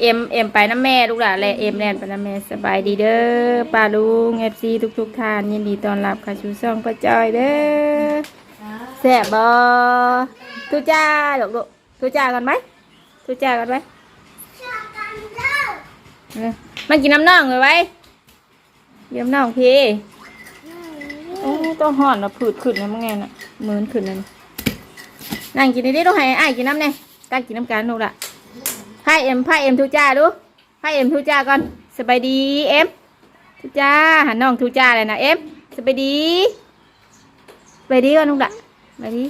เอ็มเอ็มไปน้ำแม่ลูกหลานแลเอ็มแลนไปน้ำแม่สบายดีเด้อป้าลุงเอฟซีทุกทุกท่านยินดีต้อนรับเข้าสู่ช่องป้าจอยเด้อแซ่บบอทุจ้าลูกลูกทุจ้ากันไหมทุจ้ากันไหมเออมากินน้ำน่องเลยไว้เยี่ยมน้องพี่โอ้ต้องห่อนแล้วผืดขึ้นนะมึงไงน่ะมือนขึ้นนั่นนั่งกินดีๆต้องให้อ้ายกินน้ำเนี่ยตั้งกินน้ำกันลูกละ ไพ่เอ็มไพ่เอ็มทูจ้าดูไพ่เอ็มทูจ้าก่อนสบายดีเอ็มทูจ้าหันน้องทูจ้าเลยนะเอ็มสบายดีสบายดีก่อนลูกละสบายดี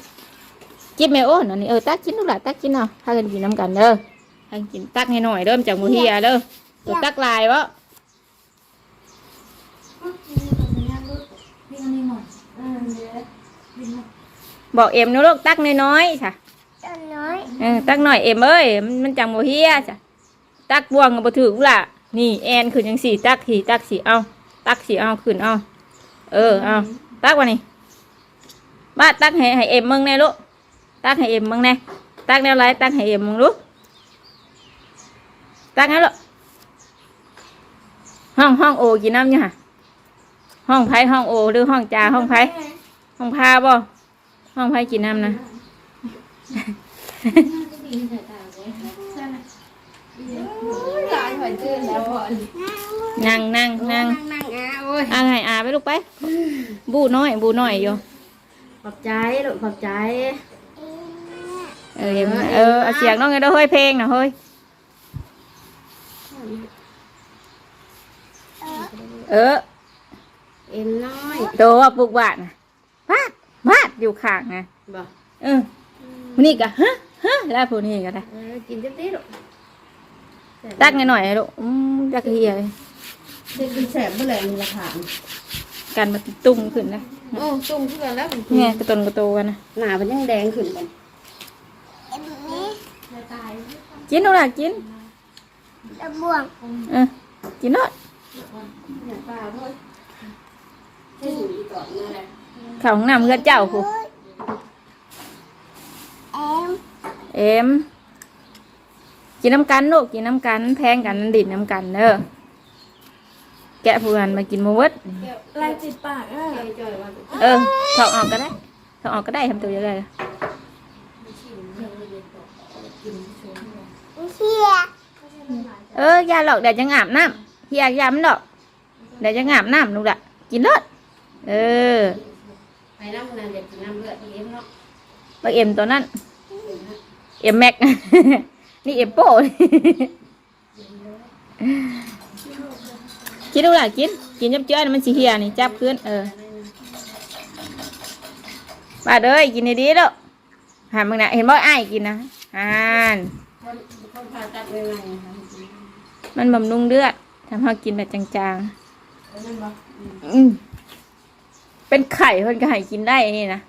กินไหมโอ้นั่นนี่เออตักกินลูกละตักกินเนาะพากันกินน้ำกันเด้อให้กินตักให้หน่อยเริ่มจากมือเฮียเด้อตัวตักลายวะบอกเอ็มนะลูกตักน้อยๆค่ะ ตัวน้อยเออตักหน่อยเอ็มเอ้ยมันมันจังโมเฮียจ้ะตักบวงก็บ่ถือล่ะ นี่แอนขึ้นยังสี่ ตักสี่ตักสี่เอาตักสี่เอาขึ้นเอาเออเอาตักวะนี่บ้าตักให้ให้เอ็มมึงแน่ลูกตักให้เอ็มมึงแน่ตักแนวไรตักให้เอ็มมึงลูกตักให้ลูกห้องห้องโอกินน้ำเนี่ยค่ะห้องไผ่ห้องโอหรือห้องจ่าห้องไผ่ห้องพาบ่ห้องไผ่กินน้ำนะ หลานหัวจืดแล้วพ่อนั่งนั่งนั่งนั่งอะโอ้ยอ่าให้อาไปลูกไป บูน้อยบูน้อยอยู่ขอบใจลูกขอบใจ เออเห็นไหมเออเอาเสียงน้องไงเด้อเฮ้ยเพลงนะเฮ้ยเออเอ็มน้อยโตว่าปลูกบาดนะบาดบาดอยู่ข้างนะบอกเออ มันนี่ก็ฮะฮะแล้วผู้นี้ก็ได้เออกินเต็มที่ลูกตักหน่อยๆลูกอืมตักเฮียเลยเด็กกินแสบเมื่อไหร่มีราคากันมาตุ้มขึ้นนะโอ้จุ่มขึ้นแล้วเนี่ยกระตนกระโตกันนะหนามันยังแดงขึ้นกันกินดูล่ะกินตะบวงเออกินเนาะอย่าปลาพ่อให้ดูดีก่อนนี่แหละเข้าห้องน้ำเพื่อนเจ้าผู้ เอ็มเอ็มกินน้ำกันลูกกินน้ำกัน แพงกันดินน้ำกันเด้อแกะผู้กันมากินหมาเวดลายติดปากอะจอยว่าเออถอดออกก็ได้ถอดออกก็ได้ทำตัวยังไงเฮียเออ ยาหลอกเดี๋ยวจะอาบน้ำเฮียยามันดอกเดี๋ยวจะอาบน้ำลูกละกินเลิศเออไปน้ำนานเด็กกินน้ำเลือดเอ็มเนาะบักเอ็มตัวนั้นเอ็มแม็กนี่เอ็มโป้กินดูล่ะกิน กินจับเจ้ามันสีเฮียนี่จับขึ้นเออป้าเด้ยกินดีๆแล้วหามึงนะเห็นบ่อ้ายกินนะอ่านมันบำรุงเลือดทำให้กินแบบจางๆเป็นไข่เพิ่นก็ให้กินได้นี่นะ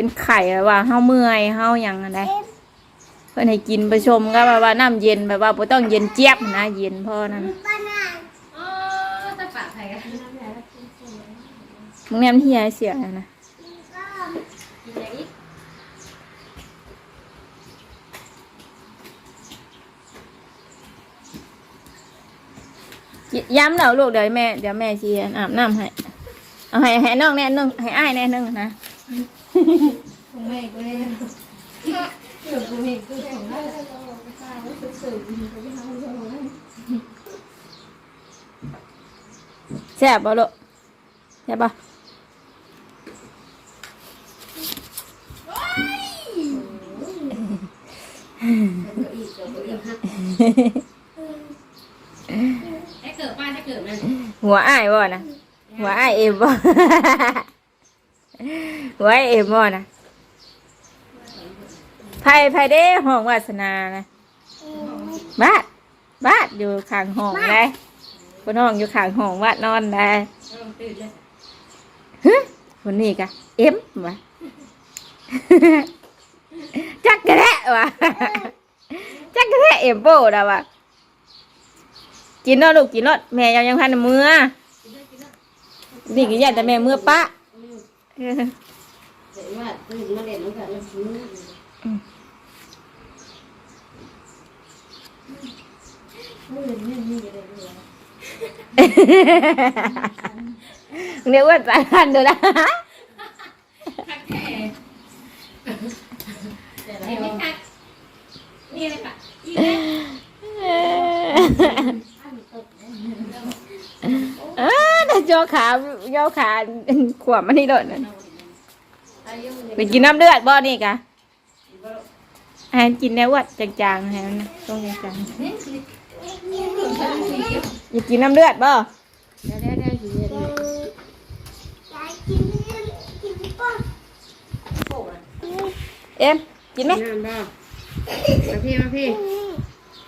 เป็นไข่แบบว่าเฮาเมื่อยเฮาหยังอะไรเพิ่นให้กินไปชมก็แบบว่าน้ำเย็นแบบว่าบ่ต้องเย็นเจี๊ยบนะเย็นพอนั่นอ๋อตะปะไทยกันมึงแนมที่ยายเสียนะนะย้ำแล้วลูกเดี๋ยวแม่เดี๋ยวแม่ชีอาบน้ำให้ เอาให้ให้น้องแน่นึงให้อ้ายแน่นึงนะ ของแม่ก็ได้เดี๋ยวกูเห็นกูของแม่แซ่บบ่ลูกแซ่บบ่อีกเดี๋ยวกูอีกฮะได้เกิดป้าได้เกิดนั่นหัวอ้ายบ่นะหัวอ้ายเอ็มบ่ หัวอ้ายเอ็มบ่นะไผไผเด้ห้องวาสนานะบาดบาดอยู่ข้างห้องได้คนห้องอยู่ข้างห้องวาดนอนได้ตื่นเลยฮะคนนี้กะเอ็มวะจักกะแทะวะจักกะแทะเอ็มโป้ดาวะกินเนาะลูกกินเนาะแม่ยังยังพันมือนี่กินยาแต่แม่มือปะ เดี๋ยวว่าตื่นมาเล่นน้ำกันซื้อมือนี่นี่อะไรอยู่เรียกว่าสายพันดูนะนี่ไม่คักนี่เลยค่ะอีกเอ อแต่โยขาโยขาขวบมันนี่โดดนั่นอายุไปกินน้ำเลือดบ่นี่กะให้มันกินแนววัดจางๆให้มันต้องจางนี่ๆอยากกินน้ำเลือดบ่เดี๋ยวเดี๋ยวเดี๋ยวอยู่เดี๋ยวเอ็มกินไหมน้ำบ้ามาพี่มาพี่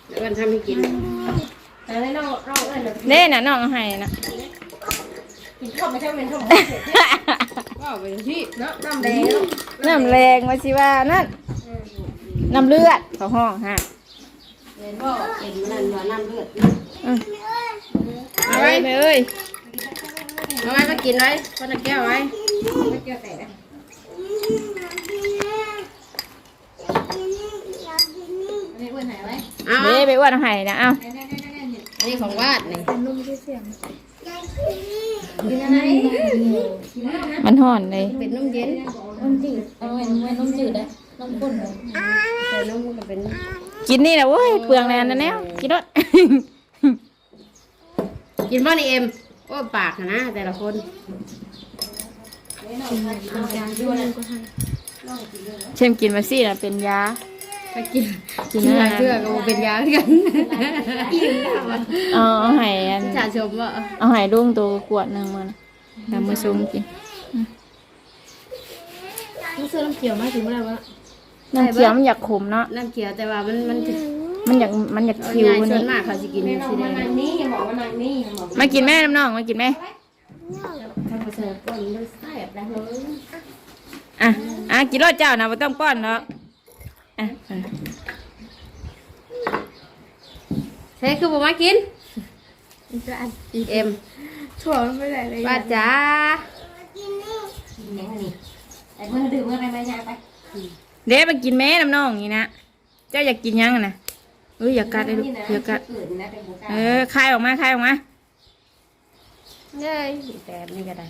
เดี๋ยววันทำให้กินอะไรน้องน้องเอ้ยเน่น่ะน้องเอาให้นะ กินข้าวไม่ใช่เป็นข้าวว้าวไปที่เนาะน้ำแดงน้ำแรงมาสิว่านั่นน้ำเลือดเขาห้องฮะเห็นบ่เห็นมันว่าน้ำเลือดอืมเอาไว้ไปเอ้ยเอาไว้มากินไว้คนละแก้วไว้ไม่แก้วแตกอันนี้อ้วนหายไว้เอาเด้ไปอ้วนเอาให้นะ เอาอันนี้ของวาดนี่ กินอะไรมันห่อนเลยเป็นนมเย็นนมจืดเอาไว้ไว้นมจืดได้นมข้นเลยแต่นมมันก็เป็นกินนี่นะเว้ยเปลืองแรงนะแนวกินรสกินบ่นี่เอ็มโอ้ปากนะแต่ละคนเชมกินมาซี่นะเป็นยา ก็กินกินกินอะไรเพื่อก็บ่เป็นยาคือกันเอาเอาให้อันชาชมว่าเอาให้ลุงตัวกวดหนึ่งมานะทำมือซุ่มกินต้องซื้อน้ำเขียวมาถึงเมื่อไหร่วะน้ำเขียวมันอยากขมเนาะน้ำเขียวแต่ว่ามันมันมันอยากมันอยากคิวง่ายส่วนี่นมากเขาสิกินสีแดงมากินแม่น้ำน้องมากินแม่ถ้าเขาใส่ก้นมันแซ่บได้เลย อะอะกินรสเจ้านะไม่ต้องป้อนเนาะ อะใช่คือบ่มากินเอ็มถั่วมันไม่ได้เลยป้าจ๋าไอ้เมื่อดื่มเมื่อไรไม่ยาไปเด้มากินแม่น้ำน้องนี่นะเจ้าอยากกินยังอะนะเอ้ยอยากกัดเลยลูกอยากกัดเออคายออกมาคายออกมาเย้ยแต่นี่ก็ได้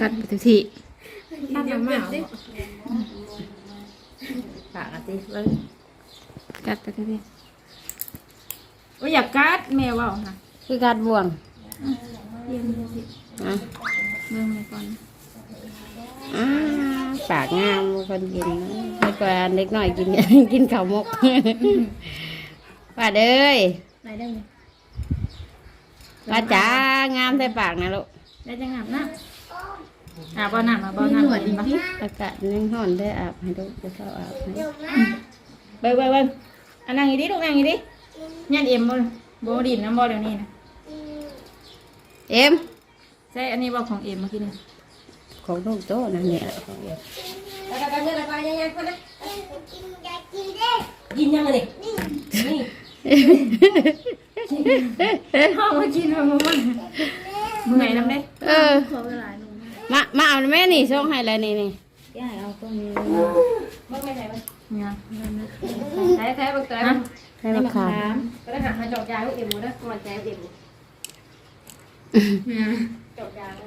กัดไปทุกที ตั้งน้ำมาปากอะสิเบิ่งกัดไปทุกทีโอ้ยอยากกัดแม่ว่าค่ะคือการบ่วงอะเบิ่งไปก่อนอ่าปากงามคนกินนะไม่กว่าเล็กน้อยกิน กินข้าวมกป้าเด้ยไหนได้ไหมป้าจ๋างามใส่ปากนะลูกได้จังหับนะ อาบเอาน้ำมาบเอาน้ำกินปะอากาศยังร้อนได้อาบให้ลูกจะเข้าอาบให้เบิ่งเบิ่งเบิ่งอันนั่งอีดิลูกนั่งอีดิยันเอ็มบ่บ่ดินน้ำบ่เดี๋ยวนี้นะเอ็มใช่อันนี้บ่ของเอ็มเมื่อกี้นี่ของลูกโตนะเนี่ยของเอ็มกินยังไงดิห้องมากินมาบ่มันเมื่อยน้ำเด้เออขอเวลาหนึ่ง มามาเอาแม่นี่ส่งให้แล้วนี่นี่ย่าเอาตรงนี้เนี่ยใช้ใช้บักเตยฮะให้มาขามก็ได้หามาจอกยาลูกเอ็มหมดแล้วมันใจเอ็ม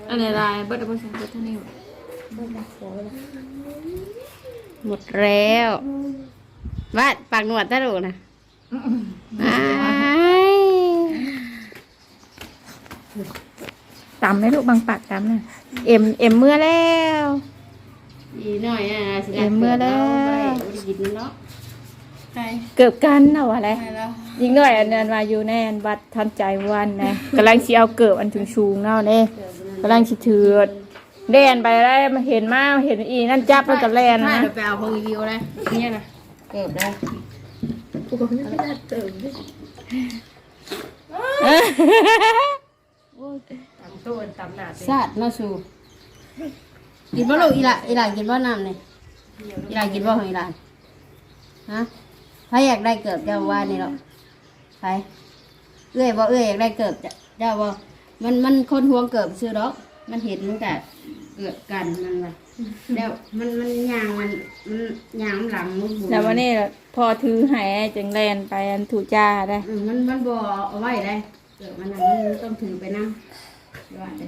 อันนี้ลายเบิดเอาไปใส่เบิดเท่านี้บ่หมดแล้วบ้านปากหนวดตาลูกนะอ้าย ตำให้ลูกบางปากตำน่ะเอ็มเอ็มเมื่อแล้วอีหน่อยอะสิเอ็มเมื่อแล้วบ่ได้กินเนาะใช่เกือบกันเอาอะไรไปแล้วยิงหน่อยอันนั้นมาอยู่ในอันวัดทันใจวันนะกำลังสิเอาเกิบอันถึงชูงเนาะเด้กำลังสิถือเล่นไปได้มาเห็นมาเห็นอีนั่นจับแล้วก็แล่นถ้านะเดี๋ยวไปเอาของรีวิวเลยเนี่ยนะเกิดได้กูก็ไม่ได้เติมด้วย ตำต้นตำหนาซาดมาสูกินบ่ลูกอีหล่ะอีหล่ะกินบ่น้ำนี่อีหล่ะกินบ่ของอีหล่ะฮะใครอยากได้เกิดเจ้าว่านี่หรอกใครเอ้ยบ่เอ้ยอยากได้เกิดเจ้าเจ้าบ่มันมันคนห่วงเกิดซื้อดอกมันเห็นมันแต่เกิดกันมันว่ะแล้วมันมันยางมันมันยางหลังมันบุแล้ววันนี้ล่ะพอถือใหายจึงแลนไปอันถูจ้าได้อืมมันมันบ่เอาไว้ได้เกิดมันน่ะมันต้องถือไปนั่ง ว่าแต่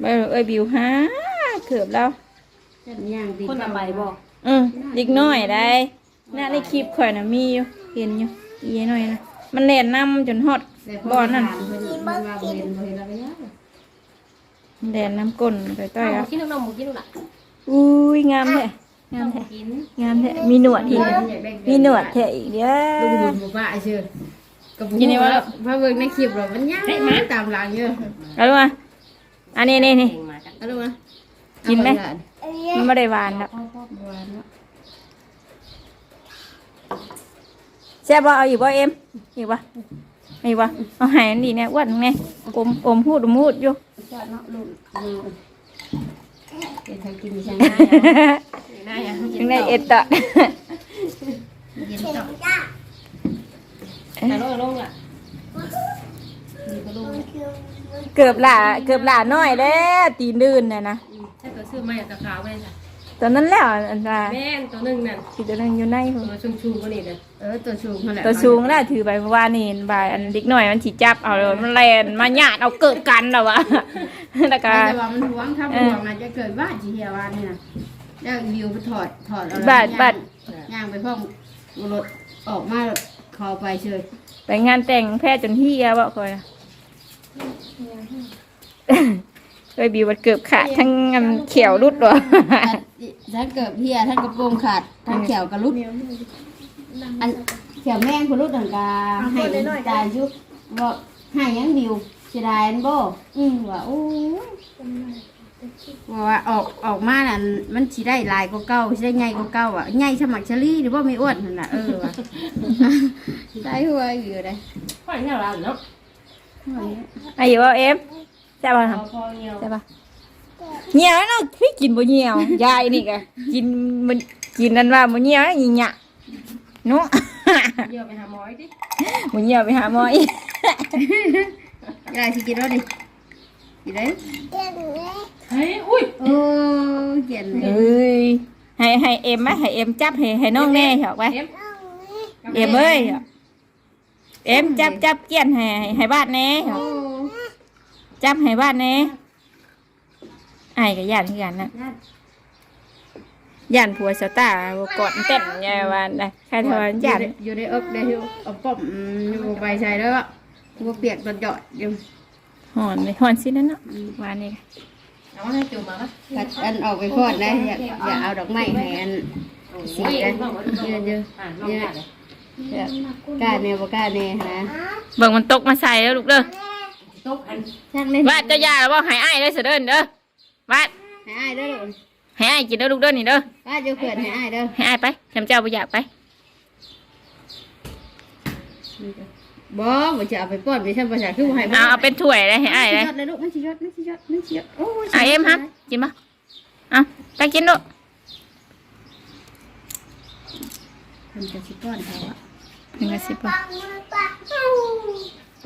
ไม่เอ้ยบิวฮะเกือบแล้ว จัดย่างดีคนละใบบอกอืมเด็กน้อยได้น่าในคลิปข่อยน่ะมีอยู่เห็นอยู่อีหน่อยนะมันแล่นนำจนฮอดแต่พบ่อนั่นถามเพิ่นมันว่าบ่เห็นบ่เห็นแล้วก็ยากแล่นน้ำก้นไปต้อยหมูแล้วกินน้องหมูกินลูกละอุ้ยงามแท้งามแท้กินงามแท้มีหนวดอีกอยากได้มีหนวดแท้อีกเด้ลูกอบุญบ่ป้าเชื่อ กับกินได้บ่ลูกพาเบิ่งในคลิปแล้วมันยากตามหลังเยอะเอาลูกมาอันนี้นี่นี่เก่งมากันเอาลูกมากินไหมเอาปมันไม่ได้หวานแล้วเอาพ่อบ่หวานเนาะแซ่บบ่เอาอีกบ่เอ็มอีกบ่อีกบ่เอาใหายอันนี้เนี่ยอ้วนไงอมอมพูดอมพูดอยู่จอดเนาะลูกเอาเดี๋ยวถ้ากินใช่ไหมหน้าอย่างยังได้เอ็ดต่อ เย็นต่อแต่ลงลงละดีก็ลูกเกือบหล่าเกือบหล่าน้อยแล้วตีนดื่นน่ะนะถ้าตัวซื้อมาจากตะขาวไม่ใช่ตอนนั้นแล้วอันว่าแม่นตัวหนึ่งนั่นที่ตัวนั้นอยู่ในพุ่นตัวชุ่มชุ่มก็นี่เลยเออตัวสูงนั่นแหละตัวสูงแล้วถือไปเพราะว่านี่เห็นบ่ายอันเด็กน้อยมันสิจับเอาเลยมันแลนมาญาติเอาเกิดกันแล้ววะแล้วก็แต่ว่ามันหวงถ้าบวงอาจจะเกิดว่าจีเฮียวันนี่นะแล้ววิวไปถอดถอดเอาแล้วบาดบาดย่างไปพ่อมรถออกมา คอไปเฉยไปงานแต่งแพทย์จนเฮียบ่คอยนะ เคยบีวัดเกือบขาดทั้งอันเขียวรุดวะถ้าเกิดเฮียท่านกระโปรงขาดท่านเขียวกระลุด อันเขียวแม่งกระลุดอันกาให้ตายยุบว่าให้ยังวิวเสียดายอันบ่อืมว่าโอ้ย ว่าว่าออกออกมาน่ะมันสิได้ลายก็เก่าสิได้ใหญ่ก็เก่าอะใหญ่สมัครเชอรี่หรือว่าไม่อ้วนนั่นน่ะเออว่ะ ได้หัวอยู่ได้พ่ออย่างนี้เราเนาะอายุว่าเอ็มใช่ป่ะพอพอเงี้ยวใช่ป่ะเหี่ยวเนาะพี่กินบ่เหี่ยวยายนี่กะกินมันกินนั่นว่าบ่เหี่ยวอีหยะเนาะเยี่ยวไปหาหมอดิบ่เหี่ยวไปหาหมออีก ยายสิกินแล้วดิ กินได้เฮ้ยอุ้ยโอ้เขียนเลเอ้ยยให้ให้เอ็มไหมให้เอ็มจับให้ให้น้องแน่เหรอไว้เอ็มเอ็มเอ้ยเอ็มจับจับเกี้ยนให้ให้ให้บ้านแน่เหรอโอ้จับให้บ้านแน่ไอ้ายกับย่านคือกันนะน่าย่านผัวสตาร์บ่กอดเต้นยายวานได้ใครทอนย่านอยู่ในอกได้อยู่เอาป้อมอืมอยู่ใบชายแล้วก็บัวเปียกตอนหยอดอยู่หอนเลยหอนสินั่นเนาะวานนี่เอาให้จุ่มมาปะกัดอันออกไปพอดนะอย่าอย่าเอาดอกไม้ให้อันสีกันเยอะเยอะอ่านลองได้เลยๆอย่ากล้าแน่บ่กล้าแน่ฮะเบิ่งมันตกมาใส่แล้วลูกเด้อตกอันช่างเล่นวาดเจะยาแล้วบ่ให้อ้ายได้อเสยเด้อเด้อวาดให้อ้ายเด้อลูกให้อ้ายกินเด้อลูกเด้อนี่เด้อป้าจะเขื่อนให้อ้ายเด้อให้อ้ายไปจำเจ้าบ่อยากไป บ่บ่จะเอาไปป้อนไปทำภาษาคือบ่ให้บ่เอาเอาเป็นถ้วยเลยให้อ้ายเลยยอดเลยลูกมันสิยอดมันสิยอดมันสิยอดโอ้ยอะเอ็มครับกินปะเอาไปกินลูกมันจะสิป้อนเขาอะหนึ่งกระสิบปะ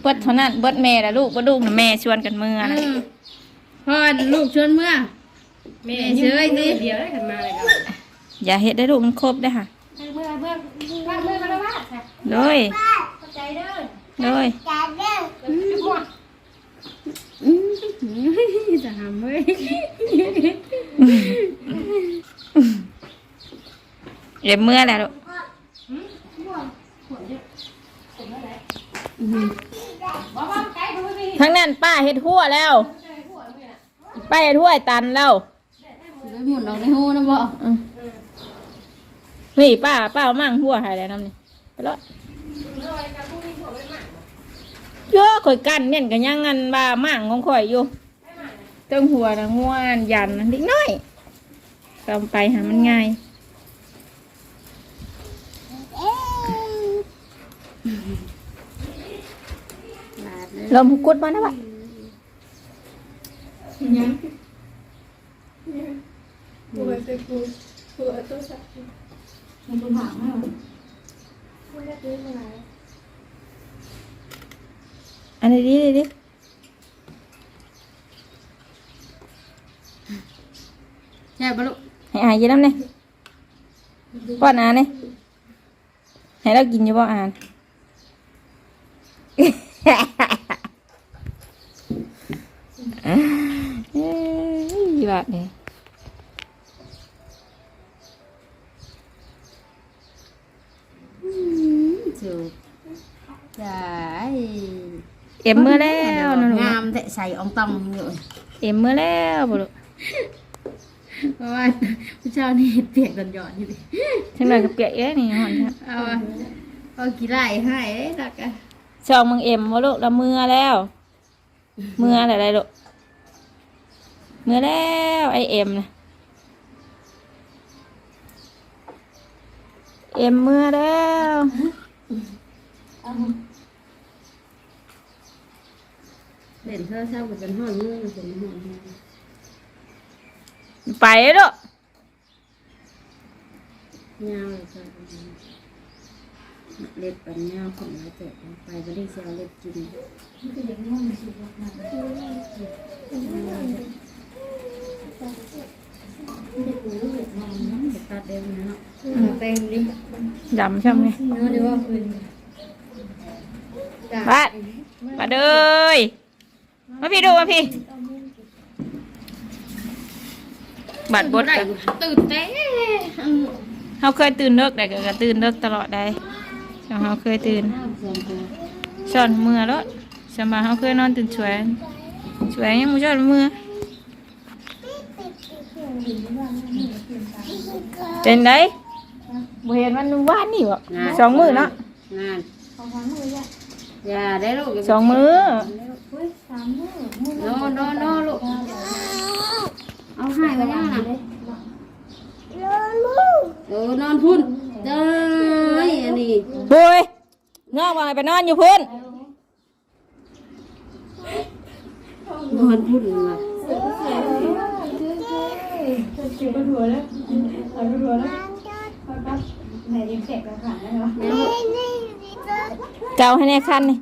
เบิดเท่านั้นเบิดแม่ละลูกเบิดลูกนะแม่ชวนกันมือนะพ่อลูกชวนเมื่อแม่เฉยดิเดียวได้กันมาเลยครับอย่าเฮ็ดได้ลูกมันครบได้อค่ะเมื่อเมื่อว่าเมื่อมาแล้วว่าค่ะเลยเข้าใจเด้อ เลยจะทำเว้ยเดี๋ยวเมื่อแล้วลูกทั้งนั้นป้าเฮ็ดหัวแล้ว ป้าเฮ็ดหัวตันแล้วไปหมุนออกในหูนะบ่นี่ป้าป้ามั่งหัวหายแล้วน้ำนี่ไปแล้ว เยอะข่อยกันเนี่ยกันยังงันว่ามั่งของข่อยอยู่เตั้งหัวนะหัวอันยันนิดหน้อยกำไปหามันง่ายลาดเลยลมหุกุดมานะวะบัวจะกูบัวตัวสัตว์มันตัวหางมากบัวจะซื้อมาไหนอันนี้ดิดิดิแช่บลูกให้อายกินน้ำเนี่ยป้อนอา เนี่ยให้เรากินอยู่บ่อานเอ้ยบาดเนี่ยจูใช่ เอ็มเมื่อแล้วนะหนูงามแต่ใส่อองตองอยู่เอ็มเมื่อแล้วบุรุษเพราะว่าผู้เจ้านี่เปียกดอนหยอดอยู่ดิฉันหน่อยกับเปียกเอ้ยนี่หอนครับเอาอะเอากี่ไร่ให้เอ้ยรักอะช่องมึงเอ็มวะลูกเราเมื่อแล้วเมื่ออะไรลูกเมื่อแล้วไอเอ็มนะเอ็มเมื่อแล้ว เล่นโทรศัพท์กับเป็นห้องมือเป็นห้องมือไปลูกเงาเลยจ้ะเล็บปันเงาของเราเจ็บไปก็ได้เซลเล็บกินตัดเดิมนะเนาะเต็มดิดำช่ำไงเนื้อหรือว่าคืนบาดบาดเอ้ย มาพี่ดูมาพี่บาดบดกันตื่นเต้นเขาเคยตื่นเลิกแต่ก็ตื่นเลิกตลอดได้เขาเคยตื่นชอนมือแล้วสมบายเขาเคยนอนตื่นช่วยช่วยยังไม่ชอนมือเป็นไดบ่เห็นมันว่านนี่บ่สองมือเนาะงานอย่าได้ลูกสองมือ โนโนโนลูก เอาให้มาย่าน่ะเออนอนพุ่นเด้ออันนี้บุยน้องว่าให้ไปนอนอยู่พุ่นนอนพุ่นว่ะคิวก็ถัวแล้วเอาไปถัวแล้วครับไหนยิงแขกกระถางแล้วเนาะเจ้าให้แน่คันนี่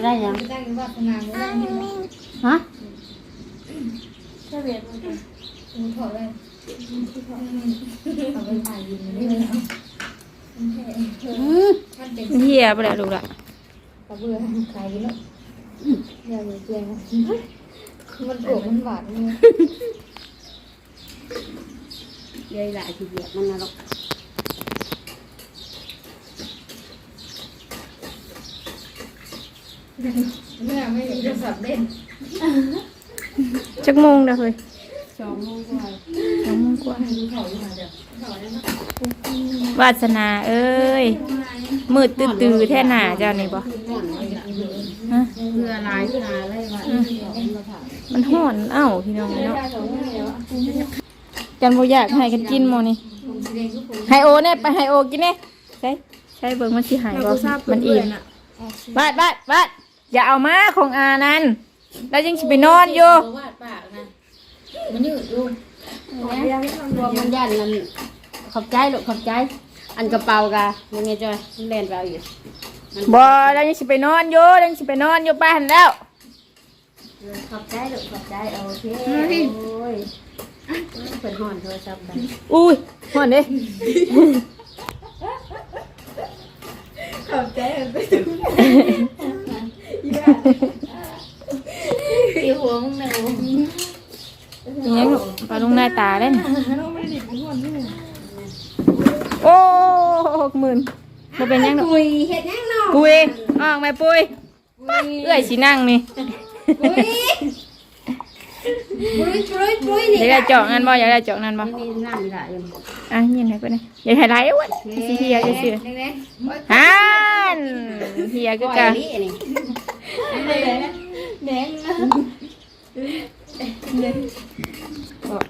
นี่ได้ยังได้ยินว่าพนางได้ยินฮะแค่เบียดมันถอดเลยเอาไปถ่ายยินนี่เลยอืมมันเป็นเฮียไปแล้วลูกละกระเบื้องขายกันแล้วอย่าเจียงมันโกรธมันหวานเนี่ยยายหลายทีเดียวมันนะลูก แม่ไม่มีโทรศัพท์เล่นจักโมงเด้อเฮ้ยสองโมงกว่าสองโมงกว่าดูเขาอยู่มาเดี๋ยวเขาได้นะวาสนาเอ้ยมืดตื้อๆแท่หนาเจ้านี่บ่ห่อนเลยล่ะฮะเพื่อลายเพื่ออะไรวะมันห่อนเอ้าพี่น้องเนาะได้สองมือแล้วจันบ่อยากให้กันกินหมอนี่ผมสีแดงก็ผมไฮโอเนี่ยไปไฮโอกินเนี่ยใช่ใช่เบิ่งมันสิหายบ่มันอิ่มบาดบาดบาด อย่าเอามาของอานั้นแล้วยังสิไปนอนอยู่วาดปากนะมันยืดลูกรวมมันยันมันขอบใจลูกขอบใจ อันกระเป๋ากะยังไงจอยมันเล่นไปเอาอยู่บ่แล้วยังสิไปนอนอยู่แล้วยังสิไปนอนอยู่ไปหันแล้วขอบใจลูกขอบใจโอเคโอ้ยเปิดห่อนโทรศัพท์กันอุ้ยห่อนเด้ขอบใจไป ตีหัวมึงนะยังไงลูกปลาลงหน้าตาได้นี่น้องไม่ได้ดิบหัวนี่โอ้หกหมื่นบ่เป็นหยังดอกปุยเห็ดยังเนาะปุยออกไหมปุยไปเอื้อยสินั่งนี่ปุยปุยปุยปุยอยากได้เจาะนั่นบ่อยากได้เจาะนั่นบ่มีน้ำมีหลายอยู่อะยินให้เพิ่นนะอย่าให้ไหลายอ้วนสิเฮียจะเสือแดงฮันเฮียก็คือไก่กันนี่นี่ๆแดงแดงนะ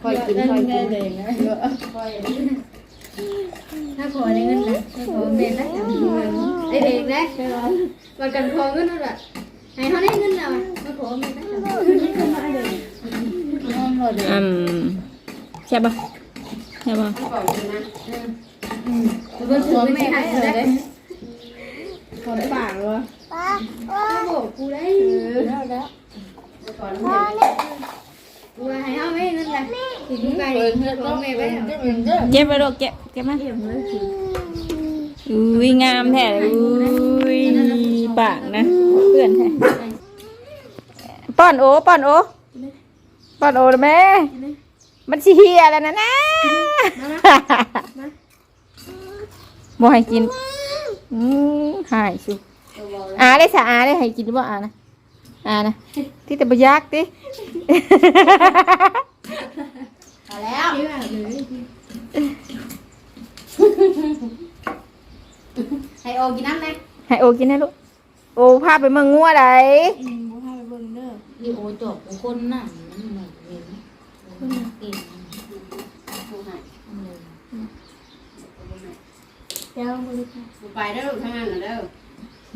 ค่อยกินค่อยกินแดงนะถ้าขอในเงินนะถ้าขอเบนนะไอเด็กนะมากันขอ เงินนั่นแหละให้เขาได้แล้วมาขอเบนนะอืมใช่ป่ะใช่ป่ะบอกกินนะเบนขอไม่ให้เลยขอปากวะป้าบอกกูได้แล้วแล้วก่อนเห็นว่าให้เฮาไม่เงินละสิมึงไปขอแม่ไปเก็บไปลูกเก็บเก็บมาอุ้ยงามแท้อุ้ยปากนะเพื่อนแท้ป้อนโอป้อนโอป้อนโอแม่มันสิเฮียแล้วนะนะบ่ให้กินหายสุ อาได้สะอาได้ให้กินบ่อานะอานะที่แต่บ่ยากติพอแล้วที่ว่าเลยให้โอกินน้ำไหมให้โอกินนะลูกโอพาไปเมืองงัวไดนี่โอจบกูคนนั่นนั่นน่ะเห็นคนน่ะเก่งดูให้เดี๋ยวบ่ได้ดูไปเด้อลูกทั้งนั้นน่ะเด้อ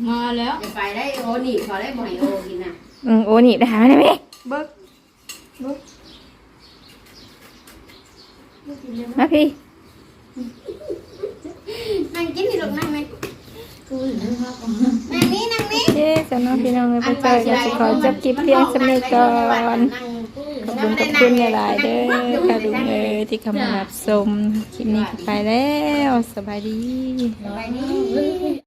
มาแล้วจะไปได้โอนี่พอได้บ่ให้โอกินน่ะอืมโอหนีบได้หาได้ไหมเบิกมาพี่นั่งกินนี่ลูกนั่งไหมกูเห็นนะครับนั่งนี่นั่งนี่เย้สำน้องพี่น้องเลยไปเจอกันสิขอจบคลิปเพียงสำเร็จก่อนขอบคุณขอบคุณหลายๆเด้อค่ะลุงเอ๋ยที่เข้ามารับชมคลิปนี้ก็ไปแล้วสบายดี ไปนี่